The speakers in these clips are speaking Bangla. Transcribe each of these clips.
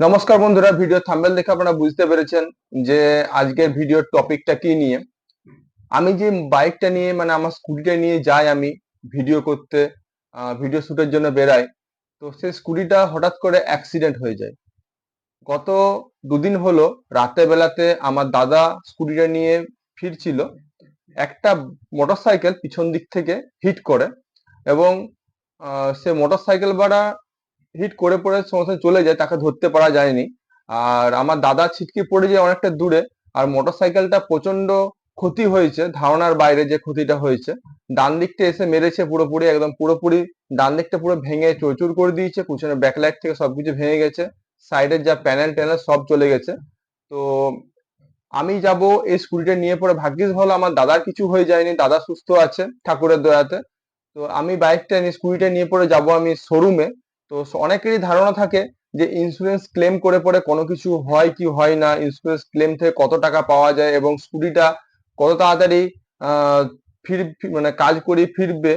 নমস্কার বন্ধুরা, ভিডিও থাম্বেল দেখে আপনারা বুঝতে পেরেছেন যে আজকের ভিডিওর টপিকটা কি নিয়ে। আমি যে বাইকটা নিয়ে মানে আমার স্কুটিটা নিয়ে যাই আমি ভিডিও করতে ভিডিও শ্যুটের জন্য বেরাই তো সেই স্কুটিটা হঠাৎ করে অ্যাক্সিডেন্ট হয়ে যায়। গত দুদিন হলো, রাতে বেলাতে আমার দাদা স্কুটিটা নিয়ে ফিরছিল, একটা মোটরসাইকেল পিছন দিক থেকে হিট করে এবং সে মোটরসাইকেল বাড়া হিট করে পড়ে সমস্যা চলে যায়, তাকে ধরতে পারা যায়নি। আর আমার দাদা ছিটকে পড়ে যায় অনেকটা দূরে, আর মোটরসাইকেলটা প্রচণ্ড ক্ষতি হয়েছে, ধারণার বাইরে যে ক্ষতিটা হয়েছে। ডান দিকটা এসে মেরেছে পুরোপুরি, একদম পুরোপুরি ডান দিকটা পুরো ভেঙে চৌচুর করে দিয়েছে, পিছনে ব্যাকলাইট থেকে সবকিছু ভেঙে গেছে সাইডের যা প্যানেল ট্যানেল সব চলে গেছে। তো আমি যাব এই স্কুটিটা নিয়ে পরে, ভাগ্যিস ভালো আমার দাদার কিছু হয়ে যায়নি, দাদা সুস্থ আছে ঠাকুরের দয়াতে। তো আমি বাইকটা নিয়ে, স্কুটিটা নিয়ে পরে যাব আমি শোরুমে তো অনেকেরই ধারণা থাকে যে ইন্স্যুরেন্স ক্লেম করে পরে কোনো কিছু হয় কি হয় না ইন্স্যুরেন্স ক্লেম থেকে কত টাকা পাওয়া যায় এবং স্কুটিটা কত তাড়াতাড়ি ফির মানে কাজ করে ফিরবে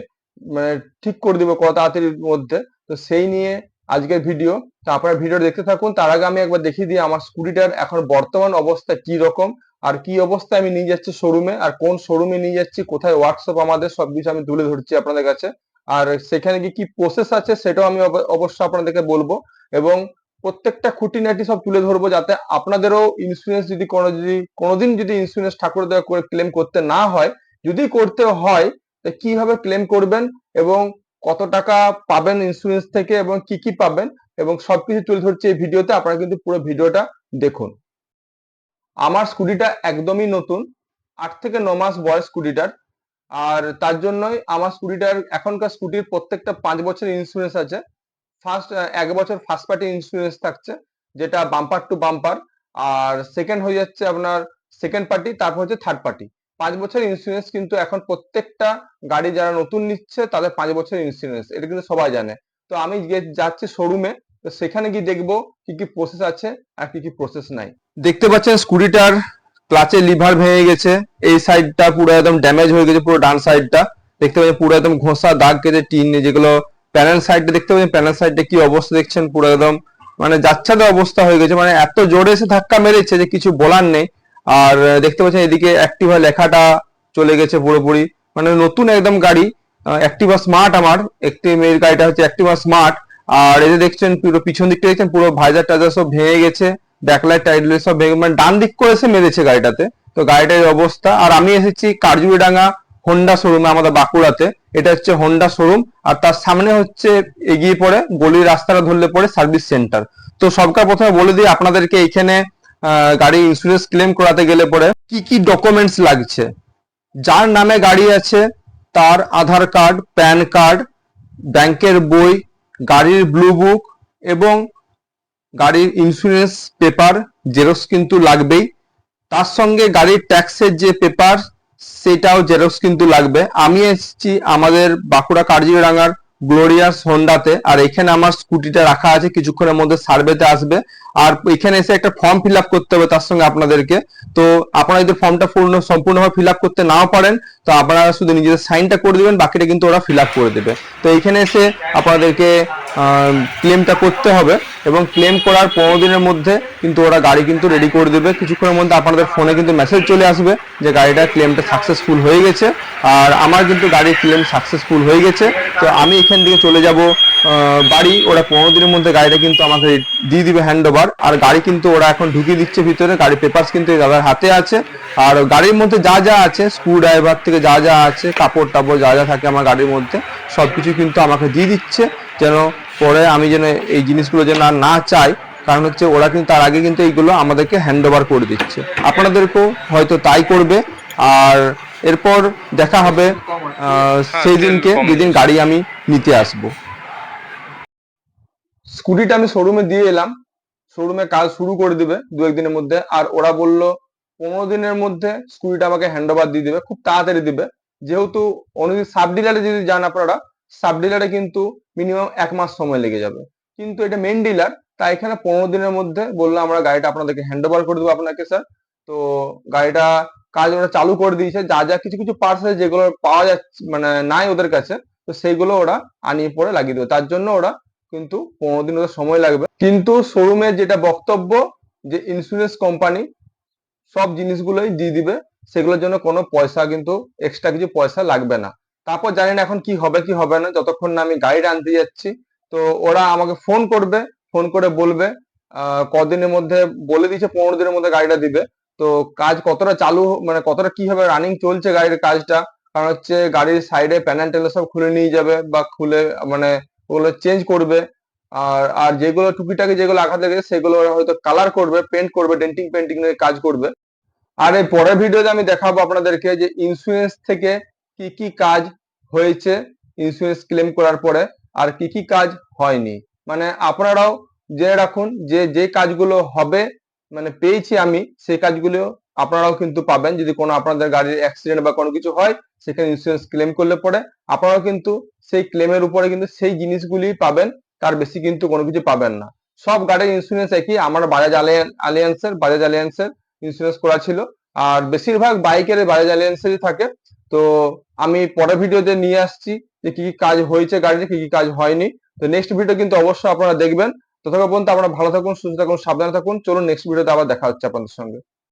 মানে ঠিক করে দিবে কত তাড়াতাড়ির মধ্যে। তো সেই নিয়ে আজকের ভিডিও তো আপনারা ভিডিও দেখতে থাকুন। তার আগে আমি একবার দেখিয়ে দিই আমার স্কুটিটার এখন বর্তমান অবস্থা কি রকম আর কি অবস্থায় আমি নিয়ে যাচ্ছি শোরুমে আর কোন শোরুমে নিয়ে যাচ্ছি, কোথায় ওয়ার্কশপ আমাদের সবকিছু আমি তুলে ধরছি আপনাদের কাছে। আর সেখানে কি কি প্রসেস আছে সেটাও আমি অব- অবশ্যই আপনাদেরকে বলব। এবং প্রত্যেকটা খুঁটিনাটি সব তুলে ধরবো যাতে আপনাদেরও ইন্স্যুরেন্স যদি কোনো যদি, কোনোদিন যদি ইন্স্যুরেন্স ঠাকুর দেওয়া করে ক্লেম করতে না হয়, যদি করতে হয়, তা কীভাবে ক্লেম করবেন এবং কত টাকা পাবেন ইন্স্যুরেন্স থেকে এবং কি কি পাবেন এবং সবকিছু তুলে ধরছি এই ভিডিওতে, আপনারা কিন্তু পুরো ভিডিওটা দেখুন। আমার স্কুটিটা একদমই নতুন, আট থেকে ন মাস বয়স স্কুটিটার। আর তার জন্যই আমার স্কুটিটার এখনকার স্কুটির প্রত্যেকটা পাঁচ বছরের ইন্স্যুরেন্স আছে। ফার্স্ট এক বছর ফার্স্ট পার্টি ইন্স্যুরেন্স থাকছে, যেটা বাম্পার টু বাম্পার আর সেকেন্ড হয়ে যাচ্ছে আপনার সেকেন্ড পার্টি তারপর হচ্ছে থার্ড পার্টি পাঁচ বছর ইন্স্যুরেন্স কিন্তু এখন প্রত্যেকটা গাড়ি যারা নতুন নিচ্ছে, তাদের পাঁচ বছর ইন্স্যুরেন্স এটা কিন্তু সবাই জানে। তো আমি যাচ্ছি শোরুমে তো সেখানে গিয়ে দেখব কি কি প্রসেস আছে আর কি কি প্রসেস নাই। দেখতে পাচ্ছেন স্কুটিটার ক্লাচে লিভার ভেঙে গেছে। এই সাইডটা পুরো একদম ড্যামেজ হয়ে গেছে, পুরো ডান সাইডটা দেখতে পাচ্ছেন, পুরো একদম ঘষা দাগ কেটে টিন যেগুলো প্যানেল সাইডটা দেখতে পাচ্ছেন প্যানেল সাইডটা কি অবস্থা দেখছেন? পুরো একদম মানে যাচ্ছাদের অবস্থা হয়ে গেছে। মানে এত জোরে এসে ধাক্কা মেরেছে যে কিছু বলার নেই। আর দেখতে পাচ্ছেন, এদিকে অ্যাক্টিভা লেখাটা চলে গেছে পুরোপুরি। মানে নতুন একদম গাড়ি। অ্যাক্টিভা স্মার্ট আমার। একটি মেয়ের গাড়িটা হচ্ছে অ্যাক্টিভা স্মার্ট আর যে দেখছেন, পুরো পিছন দিকটা দেখছেন, পুরো ভাইজার টাইজার সব ভেঙে গেছে। ব্যাকলাইট টাইডলাইট সব ভেঙে মানে ডান দিক করে এসে মেরেছে গাড়িটাতে। তো গাড়িটার অবস্থা। আর আমি এসেছি কারজুড়িডাঙ্গা হোন্ডা শোরুমে আমাদের বাঁকুড়াতে। এটা হচ্ছে হোন্ডা শোরুম আর তার সামনে হচ্ছে এগিয়ে পড়ে গলির রাস্তাটা ধরলে পড়ে সার্ভিস সেন্টার তো সবকার প্রথমে বলে দিই আপনাদেরকে এখানে গাড়ি ইন্স্যুরেন্স ক্লেম করাতে গেলে পরে কি কি ডকুমেন্টস লাগছে। যার নামে গাড়ি আছে, তার আধার কার্ড প্যান কার্ড ব্যাংকের বই, গাড়ির ব্লু বুক এবং গাড়ির ইন্স্যুরেন্স পেপার জেরক্স কিন্তু লাগবেই। তার সঙ্গে গাড়ির ট্যাক্সের যে পেপার সেটাও জেরক্স কিন্তু লাগবে। আমি এসছি আমাদের বাঁকুড়া কার্জিরাঙ্গার গ্লোরিয়াস হোন্ডাতে আর এখানে আমার স্কুটিটা রাখা আছে, কিছুক্ষণের মধ্যে সার্ভেতে আসবে। আর এখানে এসে একটা ফর্ম ফিল আপ করতে হবে তার সঙ্গে আপনাদেরকে। তো আপনারা যদি ফর্মটা পূর্ণ, সম্পূর্ণভাবে ফিল আপ করতে নাও পারেন, তো আপনারা শুধু নিজেদের সাইনটা করে দিবেন, বাকিটা কিন্তু ওরা ফিল আপ করে দেবে। তো এখানে এসে আপনাদেরকে ক্লেমটা করতে হবে। এবং ক্লেম করার পনেরো দিনের মধ্যে কিন্তু ওরা গাড়ি কিন্তু রেডি করে দেবে। কিছুক্ষণের মধ্যে আপনাদের ফোনে কিন্তু মেসেজ চলে আসবে যে গাড়িটা ক্লেমটা সাকসেসফুল হয়ে গেছে। আর আমার কিন্তু গাড়ির ক্লেম সাকসেসফুল হয়ে গেছে। তো আমি এখান থেকে চলে যাব বাড়ি। ওরা পনেরো দিনের মধ্যে গাড়িটা কিন্তু আমাকে দিয়ে দিবে হ্যান্ড ওভার আর গাড়ি কিন্তু ওরা এখন ঢুকিয়ে দিচ্ছে ভিতরে। গাড়ির পেপারস কিন্তু দাদার হাতে আছে। আর গাড়ির মধ্যে যা যা আছে স্ক্রু ড্রাইভার থেকে যা যা আছে, কাপড় টাপড় যা যা থাকে আমার গাড়ির মধ্যে সব কিছু কিন্তু আমাকে দিয়ে দিচ্ছে। যেন পরে আমি যেন এই জিনিসগুলো যেন আর না চাই, কারণ হচ্ছে ওরা কিন্তু তার আগে কিন্তু এইগুলো আমাদেরকে হ্যান্ড ওভার করে দিচ্ছে। আপনাদেরকেও হয়তো তাই করবে। আর এরপর দেখা হবে সেই দিনকে যেদিন গাড়ি আমি নিতে আসব। স্কুটিটা আমি শোরুমে দিয়ে এলাম। শোরুমে কাজ শুরু করে দিবে দু একদিনের মধ্যে। আর ওরা বলল পনেরো দিনের মধ্যে স্কুটিটা আমাকে হ্যান্ড ওভার দিয়ে দিবে খুব তাড়াতাড়ি দিবে। যেহেতু অন্য সাব ডিলারে যদি যান আপনারা সাব ডিলারে কিন্তু মিনিমাম এক মাস সময় লেগে যাবে। কিন্তু এটা মেন ডিলার তাই এখানে পনেরো দিনের মধ্যে বলল আমরা গাড়িটা আপনাদেরকে হ্যান্ড ওভার করে দেবো আপনাকে স্যার তো গাড়িটা কাজ ওরা চালু করে দিয়েছে, যা যা কিছু কিছু পার্টস আছে যেগুলো পাওয়া যাচ্ছে মানে নাই ওদের কাছে, তো সেইগুলো ওরা আনিয়ে পরে লাগিয়ে দেবে। তার জন্য ওরা কিন্তু পনেরো দিন ওদের সময় লাগবে। কিন্তু শোরুমের যেটা বক্তব্য, যে ইন্স্যুরেন্স কোম্পানি সব জিনিসগুলোই দিয়ে দিবে, সেগুলোর জন্য কোনো পয়সা কিন্তু এক্সট্রা কিছু পয়সা লাগবে না। তারপর জানি না এখন কি হবে কি হবে না, যতক্ষণ না আমি গাড়িটা আনতে যাচ্ছি, তো ওরা আমাকে ফোন করবে ফোন করে বলবে কদিনের মধ্যে বলে দিয়েছে, পনেরো দিনের মধ্যে গাড়িটা দিবে। তো কাজ কতটা চালু মানে কতটা কীভাবে রানিং চলছে গাড়ির কাজটা? কারণ হচ্ছে গাড়ির সাইডে প্যানেল ট্যানেল সব খুলে নিয়ে যাবে বা খুলে মানে ওগুলো চেঞ্জ করবে। আর আর যেগুলো টুকিটাকি যেগুলো আঘাত লেগেছে সেগুলো হয়তো কালার করবে পেন্ট করবে ডেন্টিং পেন্টিং এর কাজ করবে। আর এই পরের ভিডিওতে আমি দেখাবো আপনাদেরকে যে ইন্স্যুরেন্স থেকে কি কি কাজ হয়েছে ইন্স্যুরেন্স ক্লেম করার পরে আর কি কি কাজ হয়নি। মানে আপনারাও জেনে রাখুন যে যে কাজগুলো হবে মানে পেয়েছি আমি, সেই কাজগুলো আপনারাও কিন্তু পাবেন। যদি কোনো আপনাদের গাড়ির অ্যাক্সিডেন্ট বা কোনো কিছু হয়, সেখানে ইন্স্যুরেন্স ক্লেম করলে পরে আপনারাও কিন্তু সেই ক্লেমের উপরে কিন্তু সেই জিনিসগুলি পাবেন, তার বেশি কিন্তু কোনো কিছু পাবেন না। সব গাড়ির ইন্স্যুরেন্স একই, আমার বাজাজ আলিয়ান্সের বাজাজ আলিয়ান্সের ইন্স্যুরেন্স করা ছিল। আর বেশিরভাগ বাইকের বাজাজ আলিয়ান্সেরই থাকে। তো আমি পরের ভিডিওতে নিয়ে আসছি যে কি কি কাজ হয়েছে গাড়িতে, কি কি কাজ হয়নি। তো নেক্সট ভিডিও কিন্তু অবশ্যই আপনারা দেখবেন। ততক্ষণ পর্যন্ত আপনারা ভালো থাকুন, সুস্থ থাকুন, সাবধানে থাকুন। চলুন নেক্সট ভিডিওতে আবার দেখা হচ্ছে আপনাদের সঙ্গে।